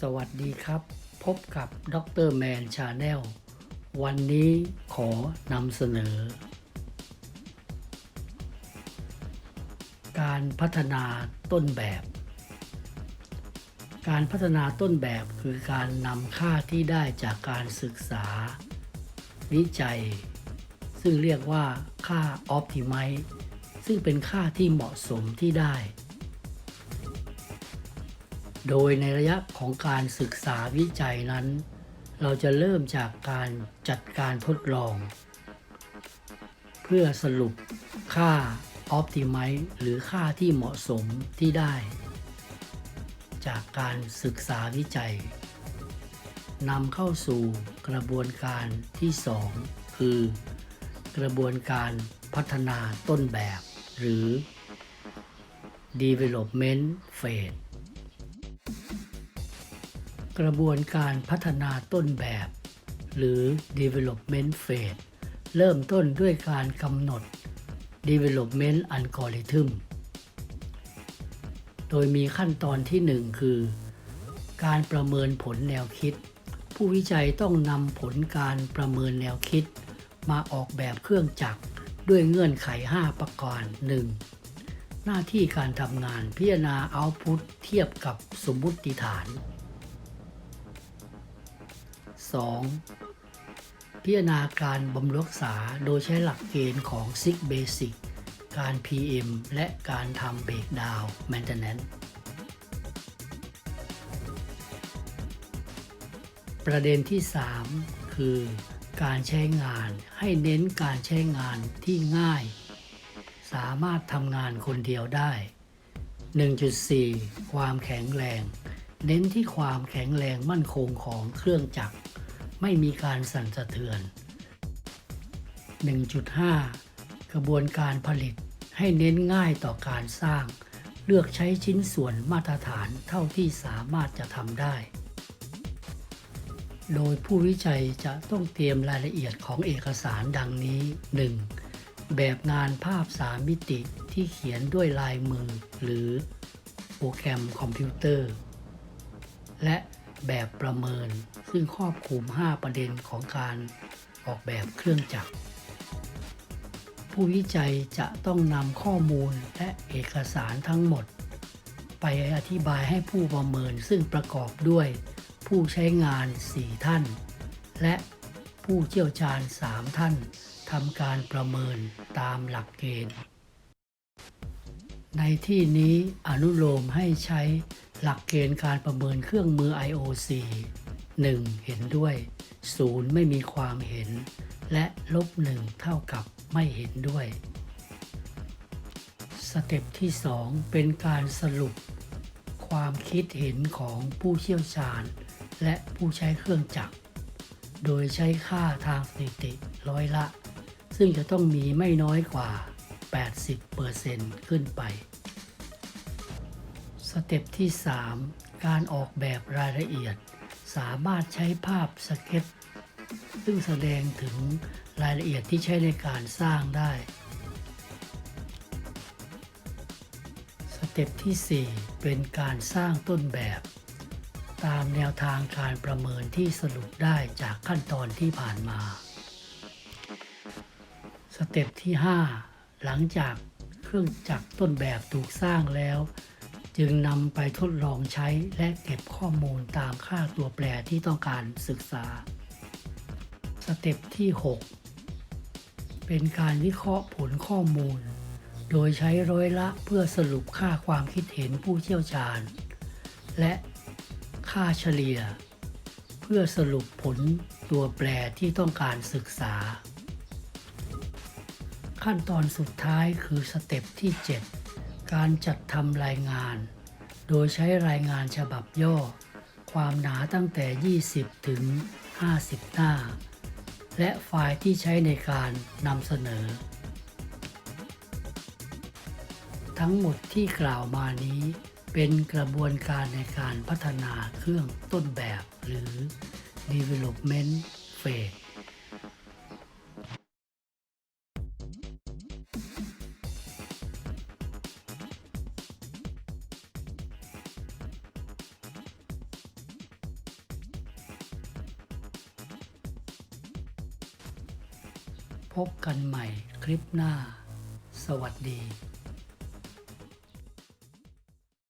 สวัสดีครับ พบกับดรแมนชาแนลวันนี้ขอนำเสนอ การพัฒนาต้นแบบ การพัฒนาต้นแบบคือการนำค่าที่ได้จากการศึกษา วิจัย ซึ่งเรียกว่าค่า Optimize ซึ่งเป็นค่าที่เหมาะสมที่ได้ โดยในระยะของการศึกษาวิจัยนั้น เราจะเริ่มจากการจัดการทดลอง เพื่อสรุปค่า Optimize หรือค่าที่เหมาะสมที่ได้ จากการศึกษาวิจัยนำเข้าสู่กระบวนการที่ 2 คือ กระบวนการพัฒนาต้นแบบ หรือ development phase กระบวนการพัฒนาต้นแบบ หรือ development phase เริ่มต้นด้วยการกำหนด development algorithm โดยมีขั้นตอนที่ 1 คือ การประเมินผลแนวคิด ผู้วิจัยต้องนำผลการประเมินแนวคิด มาออกแบบเครื่องจักรด้วยเงื่อนไข 5 ประการ 1. หน้าที่การทำงานพิจารณาเอาต์พุตเทียบกับสมมุติฐาน 2. พิจารณาการบำรุงรักษาโดยใช้หลักเกณฑ์ของ SIG Basic การ PM และการทำ Breakdown Maintenance ประเด็นที่ 3 คือ การใช้งานให้เน้นการใช้งานที่ง่าย สามารถทำงานคนเดียวได้ 1.4 ความแข็งแรง เน้นที่ความแข็งแรงมั่นคงของเครื่องจักร ไม่มีการสั่นสะเทือน 1.5 กระบวนการผลิตให้เน้นง่ายต่อการสร้าง เลือกใช้ชิ้นส่วนมาตรฐานเท่าที่สามารถจะทำได้ โดยผู้วิจัยจะต้องเตรียมรายละเอียดของเอกสารดังนี้ 1. แบบงานภาพ 3 มิติที่เขียนด้วยลายมือหรือโปรแกรมคอมพิวเตอร์ และ แบบประเมินซึ่งครอบคลุม 5 ประเด็นของการออกแบบเครื่องจักร ผู้วิจัยจะต้องนำข้อมูลและเอกสารทั้งหมด ไปอธิบายให้ผู้ประเมินซึ่งประกอบด้วยผู้ใช้งาน 4 ท่าน และผู้เชี่ยวชาญ 3 ท่านทำการประเมินตามหลักเกณฑ์ ในที่นี้อนุโลมให้ใช้ หลักเกณฑ์การประเมินเครื่องมือ IOC 1. เห็นด้วย 0. ไม่มีความเห็น และลบ 1 เท่ากับไม่เห็นด้วย สเต็ปที่ 2 เป็นการสรุป ความคิดเห็นของผู้เชี่ยวชาญ และผู้ใช้เครื่องจักร โดยใช้ค่าทางสถิติร้อยละ ซึ่งจะต้องมีไม่น้อยกว่า 80%ขึ้นไป สเต็ปที่ 3 การออกแบบรายละเอียด สามารถใช้ภาพสเก็ตซึ่งแสดงถึงรายละเอียดที่ใช้ในการสร้างได้ สเต็ปที่ 4 เป็นการสร้างต้นแบบ ตามแนวทางการประเมินที่สรุปได้จากขั้นตอนที่ผ่านมา สเต็ปที่ 5 หลังจากเครื่องจักรต้นแบบถูกสร้างแล้ว จึงนำไปทดลองใช้และเก็บข้อมูลตามค่าตัวแปรที่ต้องการศึกษา สเต็ปที่ 6 เป็นการวิเคราะห์ผลข้อมูล โดยใช้ร้อยละเพื่อสรุปค่าความคิดเห็นผู้เชี่ยวชาญ และค่าเฉลี่ย เพื่อสรุปผลตัวแปรที่ต้องการศึกษา ขั้นตอนสุดท้ายคือสเต็ปที่ 7 การจัดทำรายงาน โดยใช้รายงานฉบับย่อ ความหนาตั้งแต่ 20 ถึง 50 หน้า และไฟล์ที่ใช้ในการนำเสนอ ทั้งหมดที่กล่าวมานี้เป็นกระบวนการในการพัฒนาเครื่องต้นแบบหรือ development phase พบกันใหม่คลิปหน้า สวัสดี